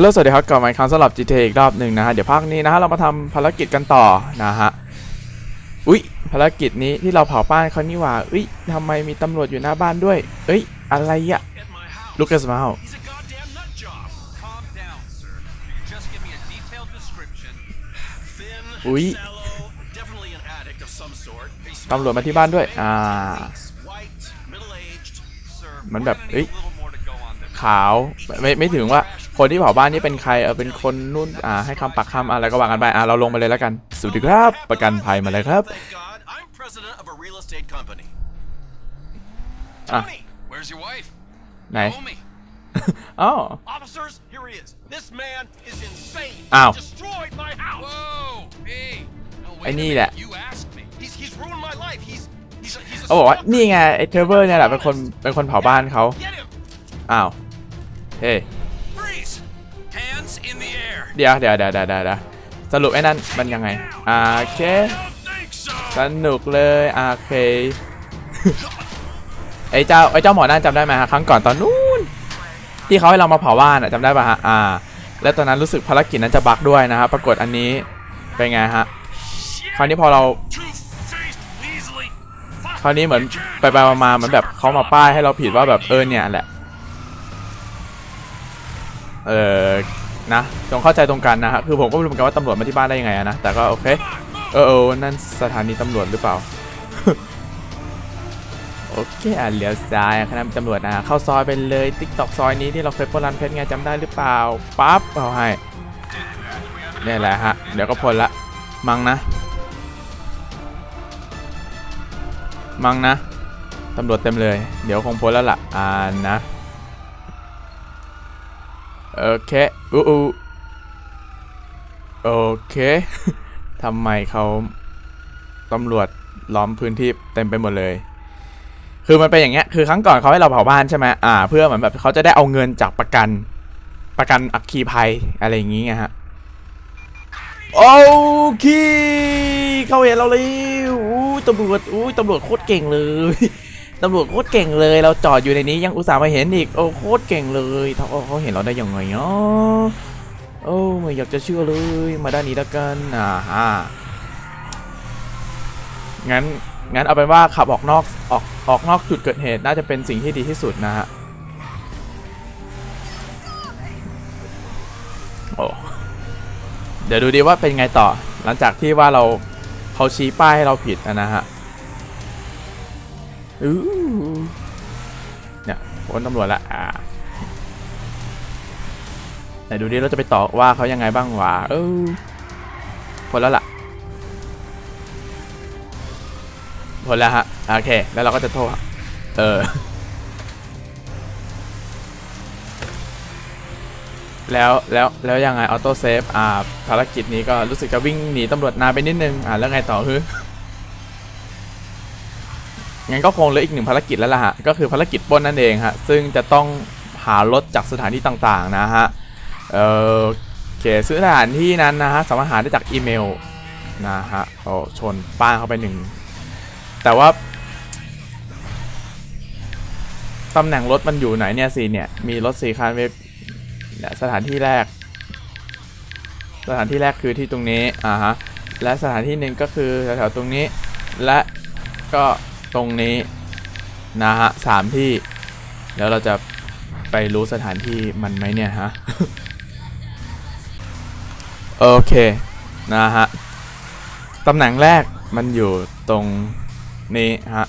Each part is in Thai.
ฮัลโหลสวัสดีครับกลับมาอีกครั้งสำหรับ GTA อีกรอบหนึ่งนะฮะ เดี๋ยวภาคนี้นะฮะ เรามาทำภารกิจกันต่อนะฮะ อุ๊ย ภารกิจนี้ที่เราเผาบ้านเขานี่หว่าอุ๊ยทำไมมีตำรวจอยู่หน้าบ้านด้วย เอ้ย อะไรอะ At my house. ลูก s สมา l He's a goddamn nut job. Calm down, sir. You can just give me a detailed description. Thin, Ui. sallow, definitely an addict of some sort. He smells ตำรวจมาที่บ้านด้วย อ่า weeks, white, middle-aged. Sir, มัน we're แบบ gonna เอ้ย need a little more to go on them. ขาว ไม่ไม่ถึงว่า คนที่เผาบ้านนี่เป็นใครเออเป็นคนนู่นอ่าให้คำปักคำอะไรก็ว่ากันไปอ่าเราลงไปเลยแล้วกันสวัสดีครับ ประกันภัยมาเลยครับ Thank God, I'm president of a real estate company. Ah. Tony, where's your wife? ไหน Homie. อ๋อ Officers, here he is. This man is insane. Ow. He destroyed my house. Whoa, hey. No, wait I a need minute. that. You asked me. He's he's ruined my life. He's he's a, he's a เขาบอกว่า stalker. นี่ไงไอ้เทรเวอร์เนี่ยแหละเป็นคนเป็นคนเผาบ้านเขา Get him. อ้าวเฮ้ย เดี๋ยวเดี๋ยวเดี๋ยวเดี๋ยวสรุปไอ้นั่นมันยังไงอ่าโอเคสนุกเลยโอเคไอ้เจ้าไอ้เจ้าหมอนั่นจำได้ไหมฮะครั้งก่อนตอนนู้นที่เขาให้เรามาเผาบ้านอะจำได้ป่ะฮะอ่า แล้วตอนนั้นรู้สึกภารกิจนั้นจะบั๊กด้วยนะฮะปรากฏอันนี้เป็นไงฮะคราวนี้พอเราคราวนี้เหมือนไปไปมาๆเหมือนแบบเขามาป้ายให้เราผิดว่าแบบเออเนี่ยแหละเออ นะจงเข้าใจตรงกันนะฮะคือผมก็ไม่รู้เหมือนกันว่าตำรวจมาที่บ้านได้ยังไงอะนะแต่ก็โอเคเออเออนั่นสถานีตำรวจหรือเปล่าโอเคอะเลี้ยวซ้ายคณะตำรวจนะเข้าซอยไปเลยติ๊กตอกซอยนี้ที่เราเคยปล้นร้านเพชรไงจำได้หรือเปล่าปั๊บเอาให้นี่แหละฮะเดี๋ยวก็พ้นละมังนะมังนะตำรวจเต็มเลย เดี๋ยวคงพ้นแล้วล่ะอ่านะ โอเคอู้อูโอเคทำไมเขาตำรวจล้อมพื้นที่เต็มไปหมดเลย คือมันเป็นอย่างเงี้ย คือครั้งก่อนเขาให้เราเผาบ้านใช่ไหมอ่า เพื่อเหมือนแบบเขาจะได้เอาเงินจากประกัน ประกันอัคคีภัยอะไรอย่างงี้ไงฮะ โอเคเขาเห็นเราเลยอู้ตำรวจอู้ตำรวจโคตรเก่งเลย ตำรวจโคตรเก่งเลย เราจอดอยู่ในนี้ยังอุตส่าห์มาเห็นอีก โอ้โคตรเก่งเลยเขาเขาเห็นเราได้ยังไงเนาะโอ้ไม่อยากจะเชื่อเลย มาด้านนี้แล้วกัน อ่าฮะงั้น งั้นเอาเป็นว่าขับออกนอก ออก ออกนอกจุดเกิดเหตุน่าจะเป็นสิ่งที่ดีที่สุดนะฮะ โอ้ เดี๋ยวดูดีว่าเป็นไงต่อ หลังจากที่ว่าเราเขาชี้ป้ายให้เราผิดนะฮะ อู้เนี่ยพ้นตำรวจละอ่าไหนดูดิเราจะไปต่อว่าเขายังไงบ้างวะเออพ้นแล้วล่ะพ้นแล้วฮะโอเค แล้วเราก็จะโทษเออ แล้วแล้วแล้วยังไงออโต้เซฟอ่าภารกิจนี้ก็รู้สึกจะวิ่งหนีตำรวจนานไปนิดนึงอ่าแล้วไงต่อคือ งั้นก็คงเหลืออีกหนึ่งภารกิจแล้วล่ะฮะ ก็คือภารกิจปล้นนั่นเองฮะ ซึ่งจะต้องหารถจากสถานที่ต่างๆนะฮะ เออโอเคซึ่งสถานที่นั้นนะฮะสามารถหาได้จากอีเมลนะฮะโอ้ชนป้าเข้าไปหนึ่ง แต่ว่าตำแหน่งรถมันอยู่ไหนเนี่ยสิเนี่ย มีรถสี่คันเวเนี่ยสถานที่แรก สถานที่แรกคือที่ตรงนี้ อ่าฮะ และสถานที่หนึ่งก็คือแถวๆตรงนี้ และก็ ตรงนี้นะฮะสามที่ แล้วเราจะไปรู้สถานที่มันไหมเนี่ยฮะ โอเค นะฮะ ตำแหน่งแรกมันอยู่ตรงนี้ฮะ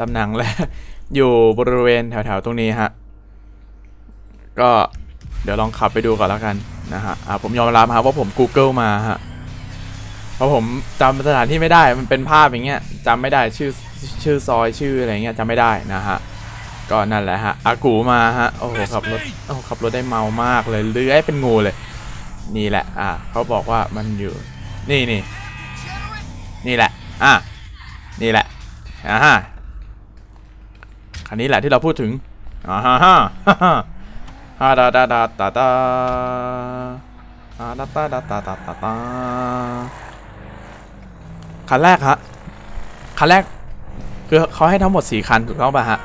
ตำแหน่งแรกอยู่บริเวณแถวๆตรงนี้ฮะ ก็เดี๋ยวลองขับไปดูก่อนแล้วกันนะฮะอ่าผมยอมรับครับว่าผม Google มาฮะ เพราะผมจำสถานที่ไม่ได้ มันเป็นภาพอย่างเงี้ยจำไม่ได้ชื่อ ชื่อซอยชื่ออะไรเงี้ยจำไม่ได้นะฮะก็นั่นแหละฮะอากูมาฮะโอ้โหขับรถโอ้ขับรถได้เมามากเลยเลื้อยเป็นงูเลย นี่แหละอ่าเขาบอกว่ามันอยู่นี่นี่นี่แหละอะนี่แหละอ่าฮะคันนี้แหละที่เราพูดถึงอ่าฮะฮะฮะฮาดาดาดาตาตาฮาดาตาดาตาตาตาตาคันแรกฮะคันแรก คือเขาให้ทั้งหมดสี่คันถูกต้องป่ะฮะ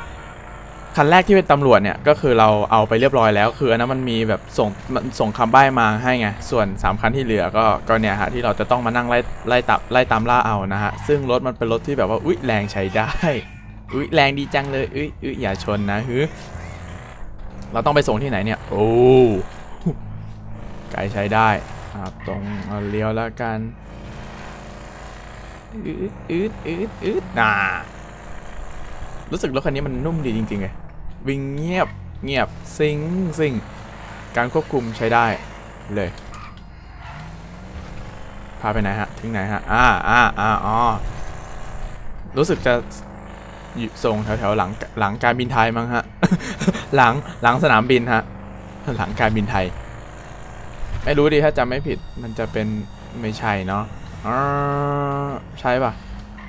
คันแรกที่เป็นตำรวจเนี่ยก็คือเราเอาไปเรียบร้อยแล้ว คืออันนั้นมันมีแบบส่งมันส่งคำใบ้มาให้ไง ส่วน 3 คันที่เหลือก็ก็เนี่ยฮะที่เราจะต้องมานั่งไล่ไล่ตับไล่ตามล่าเอานะฮะ ซึ่งรถมันเป็นรถที่แบบว่าอุ้ยแรงใช้ได้ อุ้ยแรงดีจังเลยอุ้ยอุ้ยอย่าชนนะฮึเราต้องไปส่งที่ไหนเนี่ย โอ้ไกลใช้ได้ครับตรงเเลี้ยวแล้วกันอืดอืดอืดอืดน่า รู้สึกรถคันนี้มันนุ่มดีจริงๆเลยวิ่งเงียบเงียบซิงซิงการควบคุมใช้ได้เลยพาไปไหนฮะถึงไหนฮะอ่าอ่าอ่าอ๋อรู้สึกจะส่งแถวๆหลังหลังการบินไทยมั้งฮะ หลังหลังสนามบินฮะ หลังการบินไทย ไม่รู้ดิถ้าจำไม่ผิดมันจะเป็นไม่ใช่เนาะอ่าใช่ป่ะ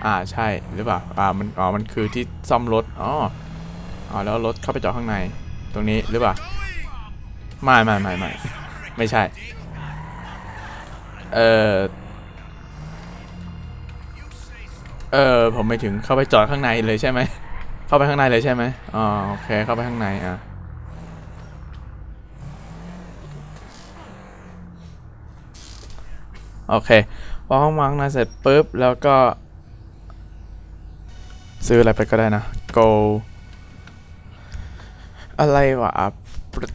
อ่าใช่หรือเปล่าอ่ามันอ๋อมันคือที่ซ่อมรถอ๋ออ๋อแล้วรถเข้าไปจอดข้างใน ตรงนี้หรือเปล่าไม่ไม่ไม่ไม่ไม่ใช่ เออเออผมไม่ถึงเข้าไปจอดข้างในเลยใช่ไหมเข้าไปข้างในเลยใช่ไหมอ๋อโอเคเข้าไปข้างในอะโอเคพอห้องวางนะเสร็จปุ๊บแล้วก็ ซื้ออะไรไปก็ได้นะ go อะไรวะ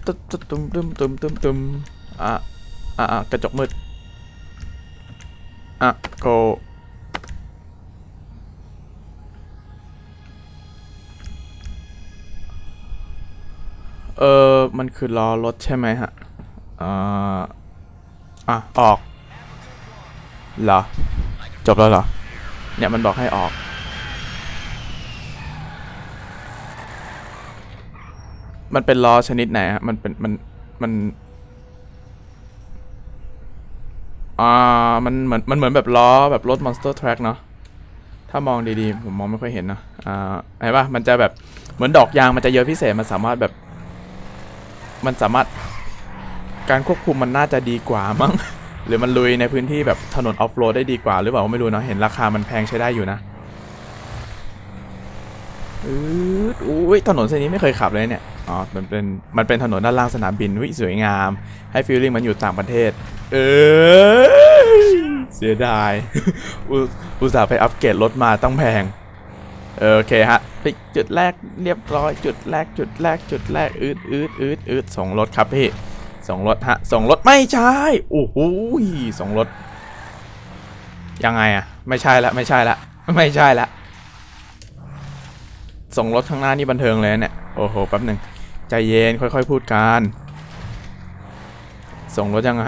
ตุ้มตุ้มตุ้มตุ้มตุ้มตุ้มอะอะอะกระจกมืด อะ go เออมันคือล้อรถใช่ไหมฮะอ่าอะ ออก เหรอ จบแล้วเหรอ เนี่ยมันบอกให้ออก มันเป็นล้อชนิดไหนฮะมันเป็นมันมันอ่ามันเหมือนมันเหมือนแบบล้อแบบรถ Monster Truck เนาะถ้ามองดีๆ ผมมองไม่ค่อยเห็นนะอ่าเห็นปะมันจะแบบเหมือนดอกยางมันจะเยอะพิเศษมันสามารถแบบ มันสามารถการควบคุมมันน่าจะดีกว่ามั้งหรือมันลุยในพื้นที่แบบถนนออฟโรดได้ดีกว่าหรือเปล่าไม่รู้เนาะเห็นราคามันแพงใช้ได้อยู่นะอืดอุ้ยถนนเส้นนี้ไม่เคยขับเลยเนี่ย อ๋อ มันเป็น มันเป็นถนนด้านล่างสนามบินวิสวยงาม ให้ฟีลลิ่งมันอยู่ต่างประเทศ เออเสียดาย อุตส่าห์ไปอัปเกรดรถมาต้องแพงเออโอเคฮะไปจุดแรกเรียบร้อย จุดแรก จุดแรก จุดแรก อืดอืดอืดอืดส่งรถครับพี่ ส่งรถฮะ ส่งรถไม่ใช่ โอ้โหส่งรถ ยังไงอะไม่ใช่ละ ไม่ใช่ละ ไม่ใช่ละส่งรถข้างหน้านี่บันเทิงเลยเนี่ย โอ้โห แป๊บหนึ่ง ใจเย็นค่อยๆ พูดกัน ส่งรถยังไง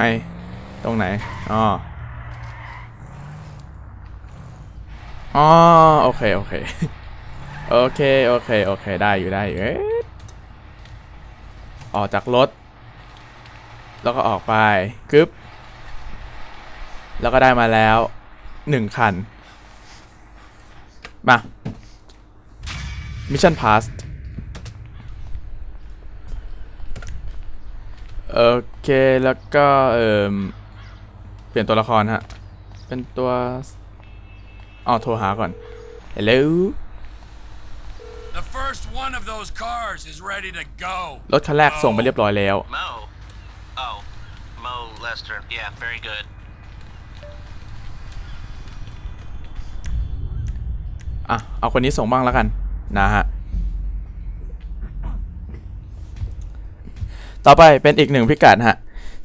ตรงไหน อ๋อ อ๋อ โอเค โอเค โอเค โอเค โอเค ได้อยู่ได้อยู่เอ๊ะออกจากรถ แล้วก็ออกไปกึ๊บ แล้วก็ได้มาแล้วหนึ่งคัน มา มิชชั่นพาส โอเคแล้วก็เอ่มเปลี่ยนตัวละครฮะ เป็นตัวอ๋อโทรหาก่อน Hello The first one of those cars is ready to go. รถคันแรกส่งไปเรียบร้อยแล้ว Mo. Oh, Mo Lester. Yeah, very good. อะ เอาคนนี้ส่งบ้างแล้วกัน นะฮะ ต่อไปเป็นอีกหนึ่งพิกัดฮะ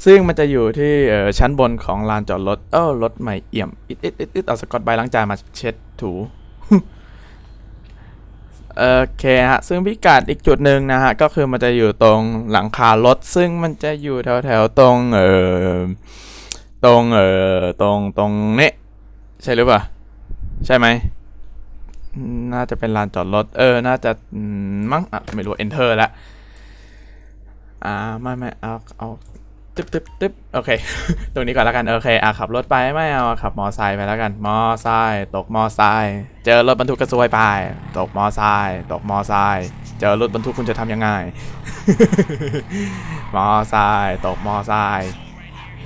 ซึ่งมันจะอยู่ที่ออชั้นบนของลานจอดรถ เออรถใหม่เอี่ยม อิดอิดอิดอิดเอาสกอตไบร์ล้างจานมาเช็ดถูโอเคฮะ ซึ่งพิกัดอีกจุดหนึ่งนะฮะ ก็คือมันจะอยู่ตรงหลังคารถ ซึ่งมันจะอยู่แถวแถวตรงเออตรงเออตรงตรงนี้ใช่หรือเปล่า ใช่ไหม น่าจะเป็นลานจอดรถ เออ น่าจะมมั้งอะไม่รู้ enter แล้ว อ่าไม่ไม่เอาเอาตึ๊บตึ๊บตึ๊บโอเค ตรงนี้ก่อนแล้วกัน โอเค อะขับรถไปไม่เอาขับมอไซค์ไปแล้วกัน มอไซค์ตกมอไซค์เจอรถบรรทุกกระซวยไป ตกมอไซค์ตกมอไซค์เจอรถบรรทุกคุณจะทำยังไง มอไซค์ตกมอไซค์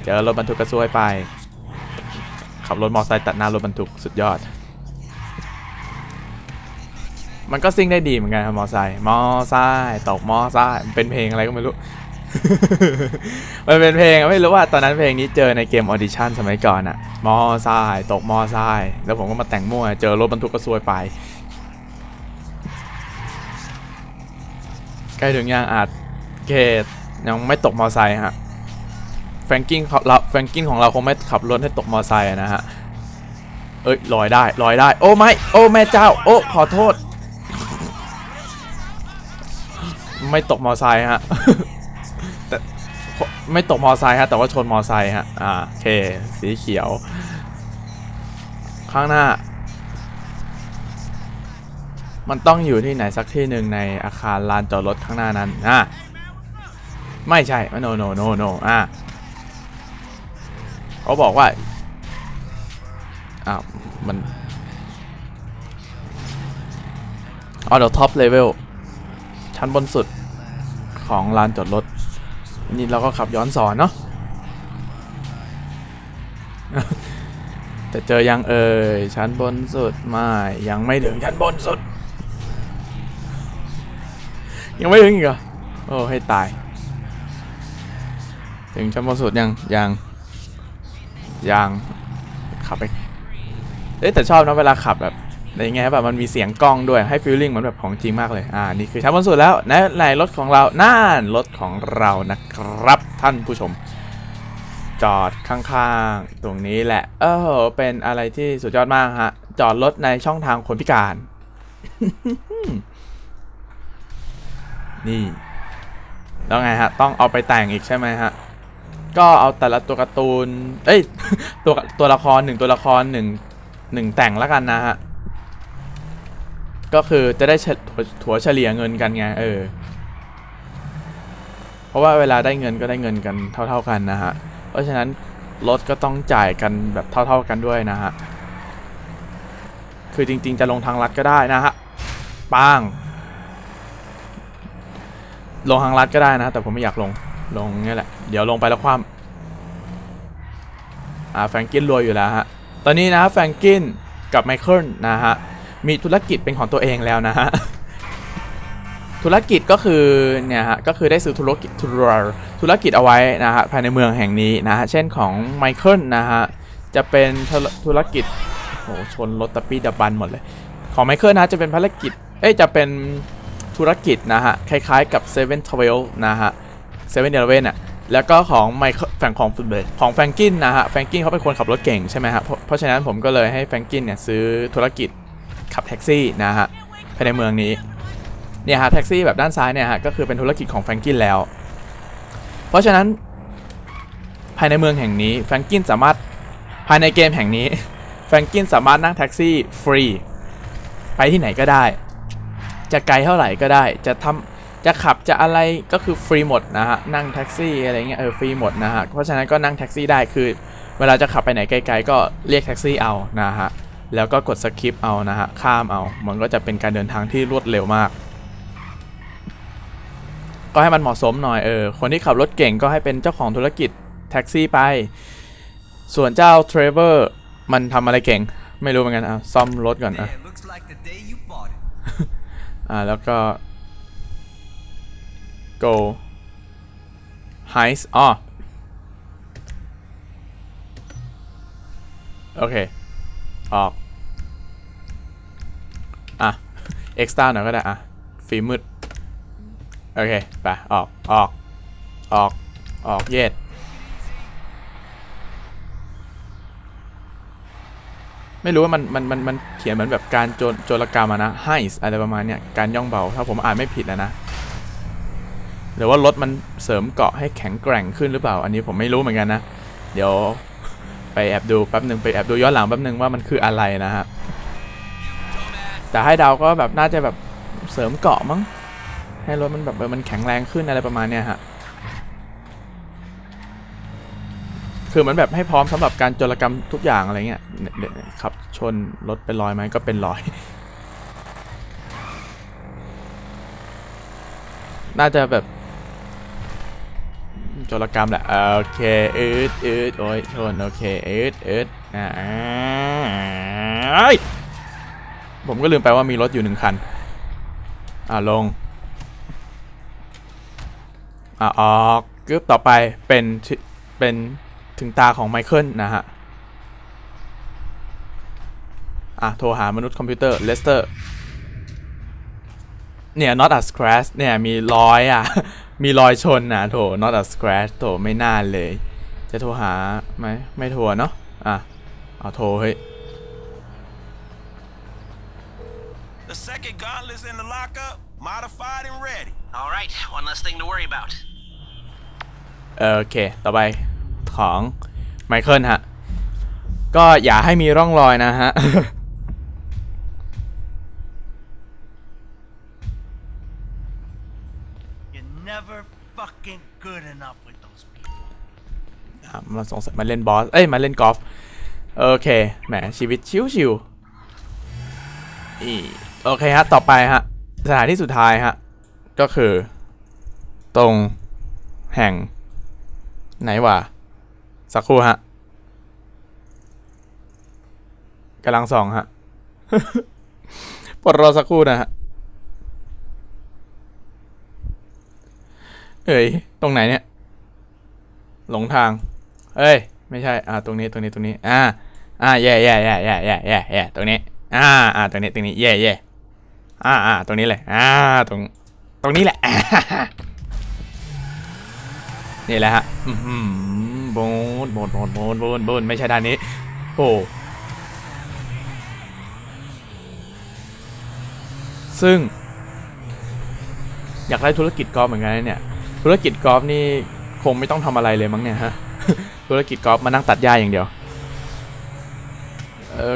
เจอรถบรรทุกกระซวยไป ขับรถมอไซค์ตัดหน้ารถบรรทุกสุดยอด มันก็ซิ่งได้ดีเหมือนกันครับมอไซค์มอไซค์ตกมอไซค์มันเป็นเพลงอะไรก็ไม่รู้ มันเป็นเพลงไม่รู้ว่าตอนนั้นเพลงนี้เจอในเกมออดิชั่นสมัยก่อนอะมอไซค์ตกมอไซค์แล้วผมก็มาแต่งมั่ว เจอรถบรรทุกก็ซวยไป ใกล้ถึงยังอาจเกตยังไม่ตกมอไซค์ฮะแฟงกิ้งเราแฟงกิ้งของเราคงไม่ขับรถให้ตกมอไซค์นะฮะเอ้ยลอยได้ลอยได้ โอ้ไม่โอ้แม่เจ้า โอ้ขอโทษ ไม่ตกมอไซค์ฮะแต่ไม่ตกมอไซค์ฮะแต่ว่าชนมอไซค์ฮะอ่าโอเคสีเขียว ข้างหน้า มันต้องอยู่ที่ไหนสักที่หนึ่งในอาคารลานจอดรถข้างหน้านั้นอะไม่ใช่โนโนโนโนอะเขาบอกว่าอ้าวมันอ๋อเดี๋ยวท็อปเลเวลชั้นบนสุด ของลานจอดรถนี่เราก็ขับย้อนสอนเนาะแต่เจอยังเอ่ยชั้นบนสุดไม่ยังไม่ถึงชั้นบนสุด ยังไม่ถึงอีกเหรอโอ้ให้ตาย ถึงชั้นบนสุดยังยังยังขับไปเอ้ยแต่ชอบนะเวลาขับแบบ ในแง่แบบมันมีเสียงกล้องด้วยให้ฟีลลิ่งเหมือนแบบของจริงมากเลยอ่านี่คือชั้นบนสุดแล้วในในรถของเราน่านรถของเรานะครับท่านผู้ชม จอดข้างๆ ตรงนี้แหละ เออเป็นอะไรที่สุดยอดมากฮะ จอดรถในช่องทางคนพิการ นี่ แล้วไงฮะ ต้องเอาไปแต่งอีกใช่ไหมฮะก็เอาแต่ละตัวการ์ตูน เอ้ย ตัวตัวละครหนึ่งตัวละครหนึ่งหนึ่งแต่งแล้วกันนะฮะ ก็คือจะได้ถัวถัวเฉลี่ยเงินกันไงเออ เพราะว่าเวลาได้เงินก็ได้เงินกันเท่า ๆกันนะฮะ เพราะฉะนั้นรถก็ต้องจ่ายกันแบบเท่า ๆกันด้วยนะฮะ คือจริง ๆ จะลงทางลัดก็ได้นะฮะปังลงทางลัดก็ได้นะ แต่ผมไม่อยากลง ลงเนี่ยแหละ เดี๋ยวลงไปแล้วความอ่าแฟรงกินรวยอยู่แล้วฮะ ตอนนี้นะแฟรงกินกับไมเคิลนะฮะ มีธุรกิจเป็นของตัวเองแล้วนะฮะ ธุรกิจก็คือเนี่ยฮะก็คือได้ซื้อธุรกิจธุรธุรกิจเอาไว้นะฮะภายในเมืองแห่งนี้นะฮะเช่นของไมเคิลนะฮะจะเป็นธุรกิจโอ้โหชนรถตะปี้ดับบันหมดเลย ของไมเคิลนะจะเป็นภารกิจเอ้ยจะเป็นธุรกิจนะฮะคล้ายๆกับ7 e เ e ่ e นะฮะ7 e เ e ่ e อะแล้วก็ของไมเคิลแฟงของฟุตเบของแฟรงกินนะฮะแฟรงกินเขาเป็นคนขับรถเก่งใช่ไหมฮะเพราะเพราะฉะนั้นผมก็เลยให้แฟรงกินเนี่ยซื้อธุรกิจ ขับแท็กซี่นะฮะภายในเมืองนี้เนี่ยฮะแท็กซี่แบบด้านซ้ายเนี่ยฮะก็คือเป็นธุรกิจของแฟรงกินแล้ว เพราะฉะนั้น ภายในเมืองแห่งนี้แฟรงกินสามารถภายในเกมแห่งนี้แฟรงกินสามารถนั่งแท็กซี่ฟรี ไปที่ไหนก็ได้ จะไกลเท่าไหร่ก็ได้ จะทำจะขับจะอะไรก็คือฟรีหมดนะฮะนั่งแท็กซี่อะไรเงี้ยเออฟรีหมดนะฮะเพราะฉะนั้นก็นั่งแท็กซี่ได้คือ เวลาจะขับไปไหนไกล ๆ ก็เรียกแท็กซี่เอานะฮะ แล้วก็กดสคิปเอานะฮะข้ามเอา มันก็จะเป็นการเดินทางที่รวดเร็วมาก ก็ให้มันเหมาะสมหน่อยเออคนที่ขับรถเก่งก็ให้เป็นเจ้าของธุรกิจแท็กซี่ไป ส่วนเจ้าเทรเวอร์มันทำอะไรเก่ง ไม่รู้เหมือนกันอะซ่อมรถก่อนอะอ่าแล้วก็ go heist อ๋อโอเค ออก extra หน่อยก็ได้อะฟิล์มมืด โอเค ไป ออก ออก ออก ออกเย็ดไม่รู้ว่ามันมันมันมันเขียนเหมือนแบบการโจโจรกรรมอะนะ heist อะไรประมาณเนี้ยการย่องเบา ถ้าผมอ่านไม่ผิดนะนะหรือว่ารถมันเสริมเกาะให้แข็งแกร่งขึ้นหรือเปล่า อันนี้ผมไม่รู้เหมือนกันนะ เดี๋ยวไปแอบดูแป๊บหนึ่งไปแอบดูย้อนหลังแป๊บหนึ่งว่ามันคืออะไรนะฮะ แต่ให้เดาก็แบบน่าจะแบบเสริมเกาะมั้ง ให้รถมันแบบเออมันแข็งแรงขึ้นอะไรประมาณเนี้ยฮะ คือมันแบบให้พร้อมสำหรับการโจรกรรมทุกอย่างอะไรเงี้ยขับชนรถเป็นรอยไหมก็เป็นรอย น่าจะแบบโจรกรรมแหละโอเคอืดอืดโอ้ยชนโอเคอืดอืดอ่าเอ้ ผมก็ลืมไปว่ามีรถอยู่หนึ่งคัน อ่าลง อ่าออกกึบต่อไปเป็นชิเป็นถึงตาของไมเคิลนะฮะ อะโทรหามนุษย์คอมพิวเตอร์เลสเตอร์ เนี่ย not a scratch เนี่ย มีรอยอะ มีรอยชนนะโถ not a scratch โถ ไม่น่าเลย จะโทรหาไหมไม่โทรเนาะ อะ เอาโทรเฮ้ย The second gauntlet's in the lockup, modified and ready. All right, one less thing to worry about. โอเค ต่อไปของไมเคิลฮะ ก็อย่าให้มีร่องรอยนะฮะ You're never fucking good enough with those people. อะมาสงสัยมาเล่นบอส เอ้ย มาเล่นกอล์ฟ โอเค แหม ชีวิตชิวๆอี โอเคฮะ ต่อไปฮะ สถานที่สุดท้ายฮะ ก็คือ ตรงแห่ง ไหนวะ สักครู่ฮะกำลังส่องฮะปลดรอสักครู่นะฮะ เอ้ย ตรงไหนเนี่ย หลงทาง เอ้ย ไม่ใช่ อ่า ตรงนี้ ตรงนี้ ตรงนี้ อ่า อ่า แย่แย่แย่แย่แย่แย่แย่ตรงนี้ อ่า อ่า ตรงนี้ ตรงนี้ แย่แย่ อ่าอ่าตรงนี้เลยอ่าตรงตรงนี้แหละนี่แหละฮะโบนโบนโบนโบนโบนโบนไม่ใช่ด้านนี้โอ้ซึ่ง อยากได้ธุรกิจกอล์ฟเหมือนกันเนี่ย ธุรกิจกอล์ฟนี่คงไม่ต้องทำอะไรเลยมั้งเนี่ยฮะ ธุรกิจกอล์ฟมานั่งตัดหญ้าอย่างเดียว เออ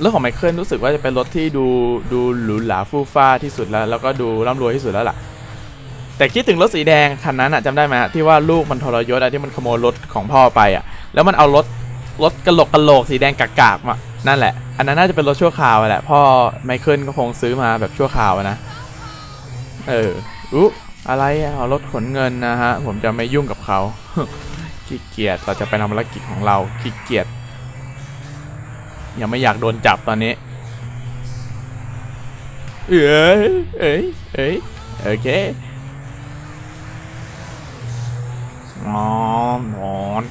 เรื่องของไมเคิลรู้สึกว่าจะเป็นรถที่ดูดูหรูหราฟู่ฟ้าที่สุดแล้ว แล้วก็ดูร่ำรวยที่สุดแล้วล่ะ แต่คิดถึงรถสีแดงคันนั้นอะจำได้ไหมฮะที่ว่าลูกมันทรยศอะที่มันขโมยรถของพ่อไปอะแล้วมันเอารถรถกระโหลกกระโหลกสีแดงกากๆมานั่นแหละ อันนั้นน่าจะเป็นรถชั่วคราวแหละพ่อไมเคิลก็คงซื้อมาแบบชั่วคราวนะ เอออุ๊อะไรเอารถขนเงินนะฮะ ผมจะไม่ยุ่งกับเขาขี้เกียจเราจะไปทำภารกิจของเราขี้เกียจ ยังไม่อยากโดนจับตอนนี้ เอ้ยเอ้ยเอ้ยโอเคนอนนอน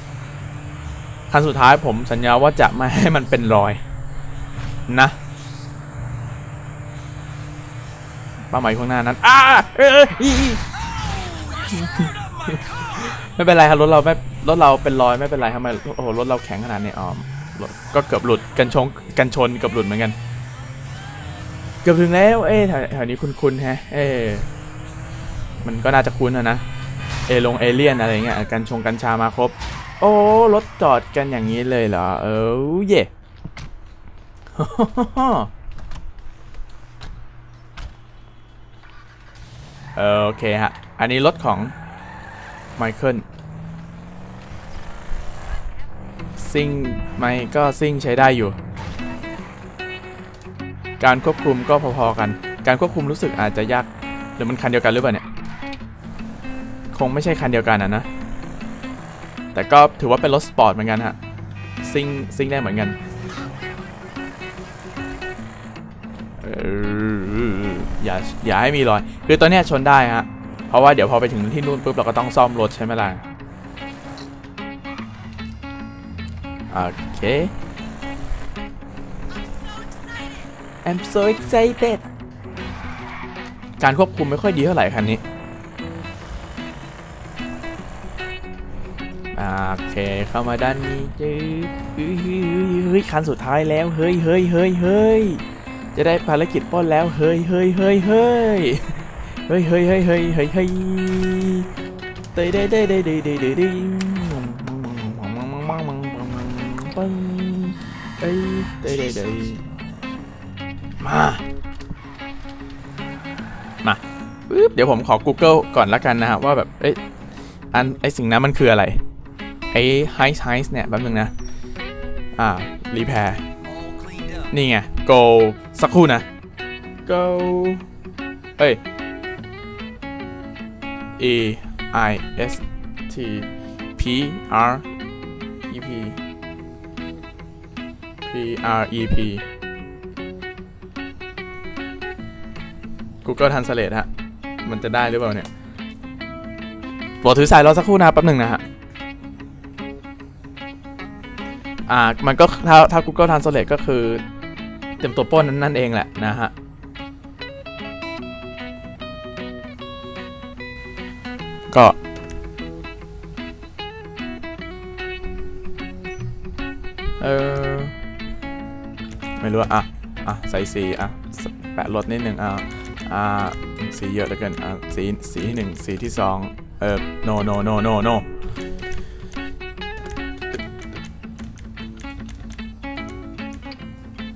ขั้นสุดท้ายผมสัญญาว่าจะไม่ให้มันเป็นรอย นะป้าหมายข้างหน้านั้นอ้าเอยเอยไม่เป็นไรครับรถเราไม่รถเราเป็นรอยไม่เป็นไรทำไมโอ้โหรถเราแข็งขนาดนี้อ๋อ ก็เกือบหลุดกันชงกันชนเกือบหลุดเหมือนกัน เกือบถึงแล้ว เอ๊แถวนี้คุ้นๆแฮะ เอ๊ะมันก็น่าจะคุ้นนะนะ เอลงเอเลี่ยนอะไรเงี้ยกันชงกัญชามาครบ โอ้รถจอดกันอย่างนี้เลยเหรอ เออเย่โอเคฮะ อันนี้รถของไมเคิล ซิ่งไหมก็ซิ่งใช้ได้อยู่ การควบคุมก็พอๆกัน การควบคุมรู้สึกอาจจะยากหรือมันคันเดียวกันหรือเปล่าเนี่ย คงไม่ใช่คันเดียวกันนะนะ แต่ก็ถือว่าเป็นรถสปอร์ตเหมือนกันฮะ ซิ่งซิ่งได้เหมือนกันอย่าอย่าให้มีรอย คือตัวเนี้ชนได้ฮะ เพราะว่าเดี๋ยวพอไปถึงที่นู่นปุ๊บเราก็ต้องซ่อมรถใช่ไหมล่ะ โอเค I'm so excited การควบคุมไม่ค่อยดีเท่าไหร่คันนี้โอเคเข้ามาด้านนี้จืดเฮ้ยเฮ้ยเฮ้ยคันสุดท้ายแล้วเฮ้ยเฮ้ยเฮ้ยเฮ้ยจะได้ภารกิจปล้นแล้วเฮ้ยเฮ้ยเฮ้ยเฮ้ยเฮ้ยเฮ้ยเฮ้ยเฮ้ยเฮ้ยเฮ้ยเต้เต้เต้เต้เต้เเอ้ยเต้เต้เต้มา มาปึ๊บเดี๋ยวผมขอ Google ก่อนละกันนะครับว่าแบบ เอ้ย อัน ไอสิ่งนั้นมันคืออะไร ไอ้ Heist Heist เนี่ย แป๊บนึงนะ อ่า Repair All cleaned up. นี่ไง Go สักครู่นะ Go เอ้ย E I S T P R E P P R E P Google Translate ฮะ มันจะได้หรือเปล่าเนี่ยโปรดถือสายรอสักครู่นะครับแป๊บหนึ่งนะฮะ อ่า มันก็ถ้าถ้า Google Translate ก็คือเต็มตัวป้นนั้นนั่นเองแหละนะฮะก็ รู้อะอะอะใส่สีอะแปะลดนิดหนึ่งอะอ่าสีเยอะเหลือเกินอะสีสีที่หนึ่งสีที่สองเออ no no no no no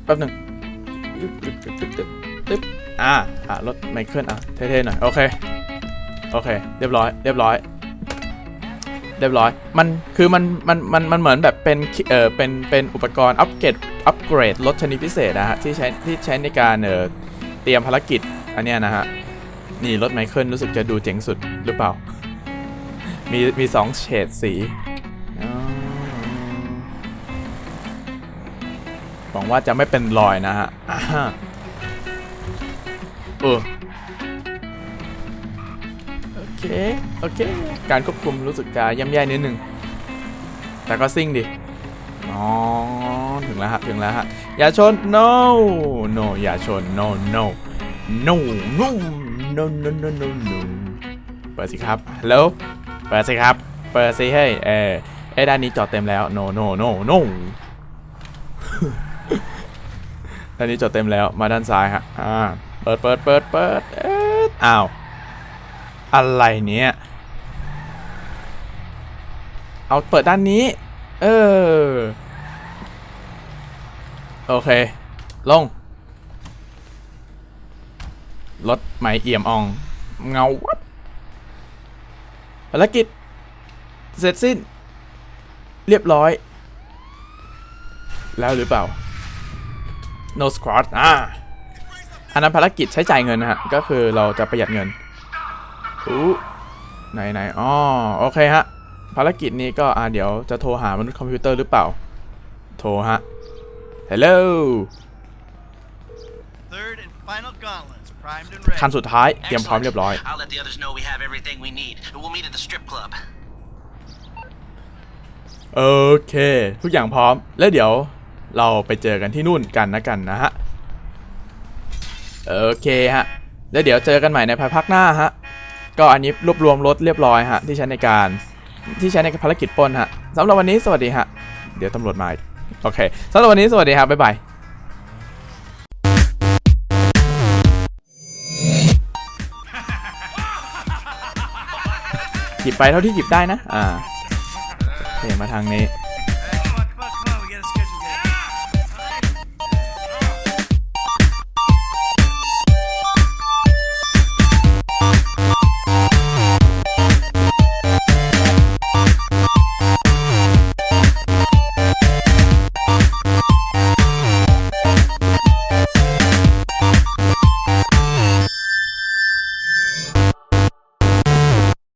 แป๊บหนึ่งตึ๊บตึ๊บตึ๊บตึ๊บอ่าอะรถไมเคิลอะเท่ๆหน่อยโอเคโอเค เรียบร้อยเรียบร้อยเรียบร้อย มันคือมันมันมันมันเหมือนแบบเป็นเออเป็นเป็นอุปกรณ์อัปเกรด อัปเกรดรถชนิดพิเศษนะฮะที่ใช้ที่ใช้ในการเออเตรียมภารกิจอันเนี้ยนะฮะนี่รถไมเคิลรู้สึกจะดูเจ๋งสุดหรือเปล่า มีมีสองเฉดสีหวังว่าจะไม่เป็นรอยนะฮะอ่าเออโอเค โอเค การควบคุมรู้สึกจะย่ำแย่นิดนึง แต่ก็ซิ่งดิ อ๋อ ถึงแล้วฮะ ถึงแล้วฮะ อย่าชน no no อย่าชน no no no no no no no no no เปิดสิครับฮัลโหลเปิดสิครับ เปิดสิเฮ้เออเอ้ด้านนี้จอดเต็มแล้ว no no no no ด้านนี้จอดเต็มแล้ว มาด้านซ้ายฮะ อ่า เปิดเปิดเปิดเปิดเอ๊ะอ้าว อะไรเนี้ย เอาเปิดด้านนี้ เออ โอเค ลง รถไหมเอี่ยมออง เงาวับภารกิจ เสร็จสิ้น เรียบร้อย แล้วหรือเปล่า no squat อ่าอันนั้นภารกิจใช้จ่ายเงินนะฮะ ก็คือเราจะประหยัดเงินอู้ไหนไหนอ๋อโอเคฮะ ภารกิจนี้ก็อ่าเดี๋ยวจะโทรหามนุษย์คอมพิวเตอร์หรือเปล่า โทรฮะ Hello Third and final gauntlets, primed and คัน ready. สุดท้ายเตรียมพร้อมเรียบร้อย I'll let the others know we have everything we need. We'll meet at the strip club. โอเค ทุกอย่างพร้อมแล้วเดี๋ยวเราไปเจอกันที่นู่นกันนะกันนะฮะ โอเคฮะ แล้วเดี๋ยวเจอกันใหม่ในภายภาคหน้าฮะ ก็อันนี้รวบรวมรถเรียบร้อยฮะที่ใช้ในการ ที่ใช้ในภารกิจปนฮะสำหรับวันนี้สวัสดีฮะ เดี๋ยวตำรวจมาโอเคสำหรับวันนี้สวัสดีครับบ๊ายบายหยิบไปเท่าที่หยิบได้นะ อ่าเขยมาทางนี้